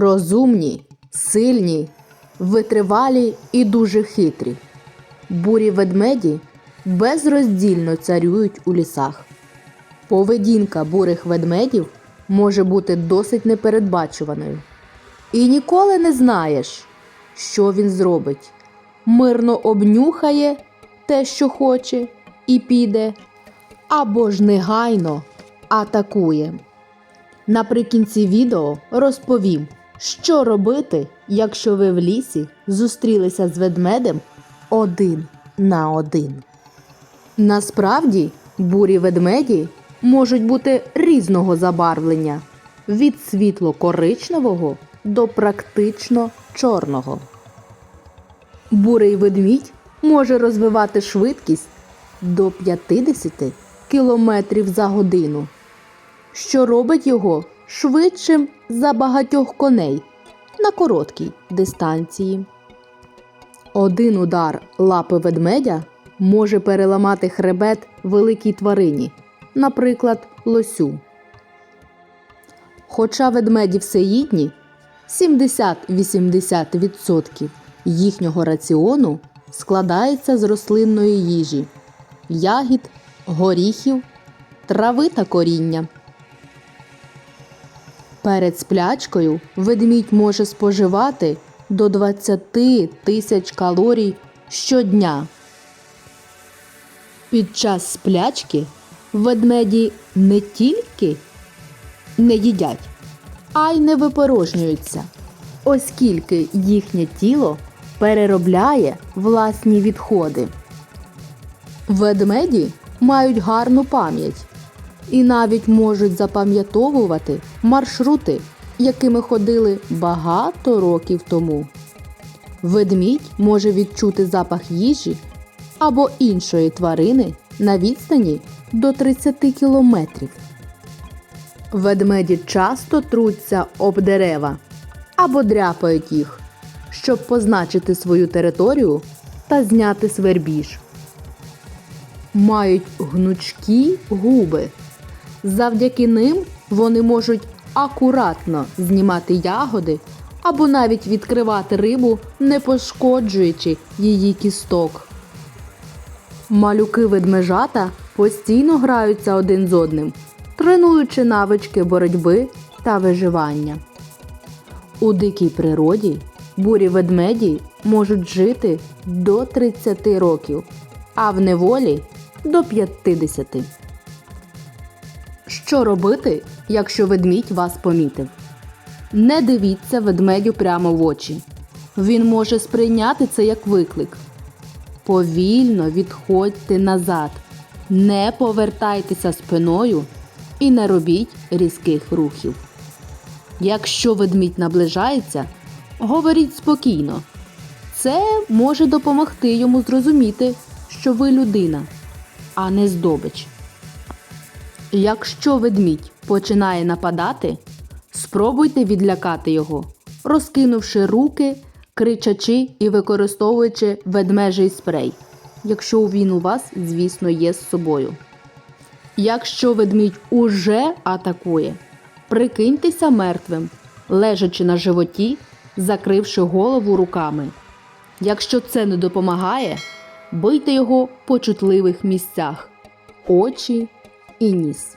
Розумні, сильні, витривалі і дуже хитрі. Бурі ведмеді безроздільно царюють у лісах. Поведінка бурих ведмедів може бути досить непередбачуваною. І ніколи не знаєш, що він зробить. Мирно обнюхає те, що хоче, і піде, або ж негайно атакує. Наприкінці відео розповім, що робити, якщо ви в лісі зустрілися з ведмедем один на один. Насправді, бурі ведмеді можуть бути різного забарвлення від світло-коричневого до практично чорного. Бурий ведмідь може розвивати швидкість до 50 км за годину, що робить його швидшим за багатьох коней на короткій дистанції. Один удар лапи ведмедя може переламати хребет великій тварині, наприклад, лосю. Хоча ведмеді всеїдні, 70-80% їхнього раціону складається з рослинної їжі, ягід, горіхів, трави та коріння. Перед сплячкою ведмідь може споживати до 20 тисяч калорій щодня. Під час сплячки ведмеді не тільки не їдять, а й не випорожнюються, оскільки їхнє тіло переробляє власні відходи. Ведмеді мають гарну пам'ять і навіть можуть запам'ятовувати маршрути, якими ходили багато років тому. Ведмідь може відчути запах їжі або іншої тварини на відстані до 30 кілометрів. Ведмеді часто труться об дерева або дряпають їх, щоб позначити свою територію та зняти свербіж. Мають гнучкі губи. Завдяки ним вони можуть акуратно знімати ягоди або навіть відкривати рибу, не пошкоджуючи її кісток. Малюки ведмежата постійно граються один з одним, тренуючи навички боротьби та виживання. У дикій природі бурі ведмеді можуть жити до 30 років, а в неволі до 50. Що робити, якщо ведмідь вас помітив? Не дивіться ведмедю прямо в очі. Він може сприйняти це як виклик. Повільно відходьте назад, не повертайтеся спиною і не робіть різких рухів. Якщо ведмідь наближається, говоріть спокійно. Це може допомогти йому зрозуміти, що ви людина, а не здобич. Якщо ведмідь починає нападати, спробуйте відлякати його, розкинувши руки, кричачи і використовуючи ведмежий спрей, якщо він у вас, звісно, є з собою. Якщо ведмідь уже атакує, прикиньтеся мертвим, лежачи на животі, закривши голову руками. Якщо це не допомагає, бийте його по чутливих місцях очі і ніс.